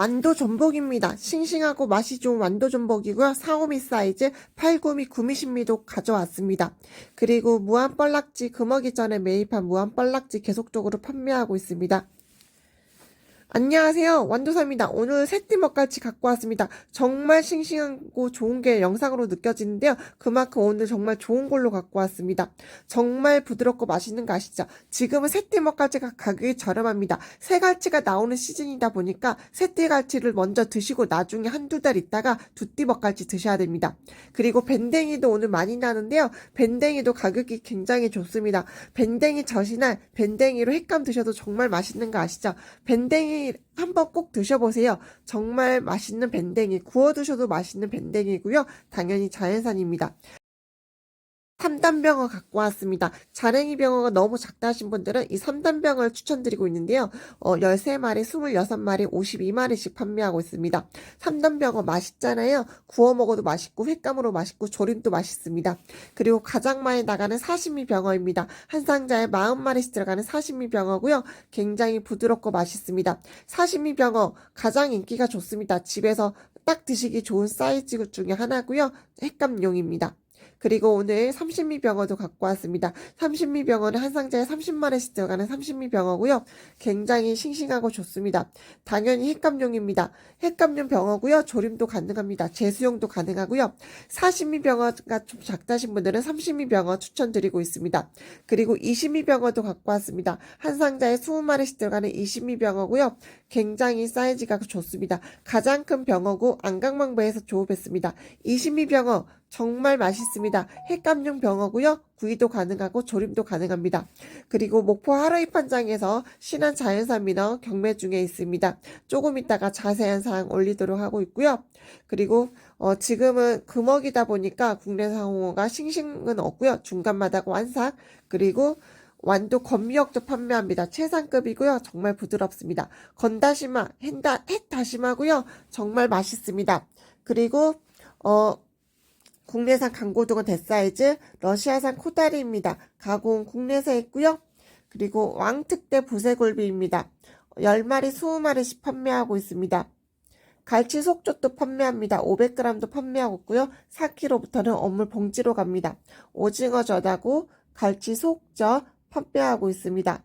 완도 전복입니다. 싱싱하고 맛이 좋은 완도 전복이고요. 4호미 사이즈 8구미 9미신미도 가져왔습니다. 그리고 무한 뻘락지 금어기 전에 매입한 무한 뻘락지 계속적으로 판매하고 있습니다. 안녕하세요. 완도사입니다. 오늘 새띠 먹갈치 갖고 왔습니다. 정말 싱싱하고 좋은 게 영상으로 느껴지는데요. 그만큼 오늘 정말 좋은 걸로 갖고 왔습니다. 정말 부드럽고 맛있는 거 아시죠? 지금은 새띠 먹갈치가 가격이 저렴합니다. 새갈치가 나오는 시즌이다 보니까 새띠 갈치를 먼저 드시고 나중에 한두 달 있다가 두띠 먹갈치 드셔야 됩니다. 그리고 밴댕이도 오늘 많이 나는데요. 밴댕이도 가격이 굉장히 좋습니다. 밴댕이 젖이나 밴댕이로 횟감 드셔도 정말 맛있는 거 아시죠? 밴댕이 한번 꼭 드셔보세요. 정말 맛있는 밴댕이, 구워 드셔도 맛있는 밴댕이고요. 당연히 자연산입니다. 3단병어 갖고 왔습니다. 자랭이 병어가 너무 작다 하신 분들은 이 3단병어를 추천드리고 있는데요. 어, 13마리, 26마리, 52마리씩 판매하고 있습니다. 3단병어 맛있잖아요. 구워 먹어도 맛있고 횟감으로 맛있고 조림도 맛있습니다. 그리고 가장 많이 나가는 사시미 병어입니다. 한 상자에 40마리씩 들어가는 사시미 병어고요. 굉장히 부드럽고 맛있습니다. 사시미 병어 가장 인기가 좋습니다. 집에서 딱 드시기 좋은 사이즈 중에 하나고요. 횟감용입니다. 그리고 오늘 삼신미 병어도 갖고 왔습니다. 삼신미 병어는 한 상자에 30마리씩 들어가는 삼신미 병어고요. 굉장히 싱싱하고 좋습니다. 당연히 횟감용입니다. 횟감용 병어고요. 조림도 가능합니다. 제수용도 가능하고요. 사신미 병어가 좀 작다신 분들은 삼신미 병어 추천드리고 있습니다. 그리고 이신미 병어도 갖고 왔습니다. 한 상자에 20마리씩 들어가는 이신미 병어고요. 굉장히 사이즈가 좋습니다. 가장 큰 병어고 안강망배에서 조업했습니다. 이신미 병어 정말 맛있습니다. 횟감용 병어고요. 구이도 가능하고 조림도 가능합니다. 그리고 목포 하루이 판장에서 신한 자연산 민어 경매 중에 있습니다. 조금 있다가 자세한 사항 올리도록 하고 있고요. 그리고 어, 지금은 금어기다 보니까 국내산 홍어가 싱싱은 없고요. 중간마다 완삭 그리고 완도 건미역도 판매합니다. 최상급이고요. 정말 부드럽습니다. 건다시마, 햇다, 햇다시마고요. 정말 맛있습니다. 그리고 어 국내산 강고등어 대사이즈, 러시아산 코다리입니다. 가공 국내산 있고요. 그리고 왕특대 부세골비입니다. 10마리, 20마리씩 판매하고 있습니다. 갈치 속젓도 판매합니다. 500g도 판매하고 있고요. 4kg부터는 어물 봉지로 갑니다. 오징어 젓하고 갈치 속젓 판매하고 있습니다.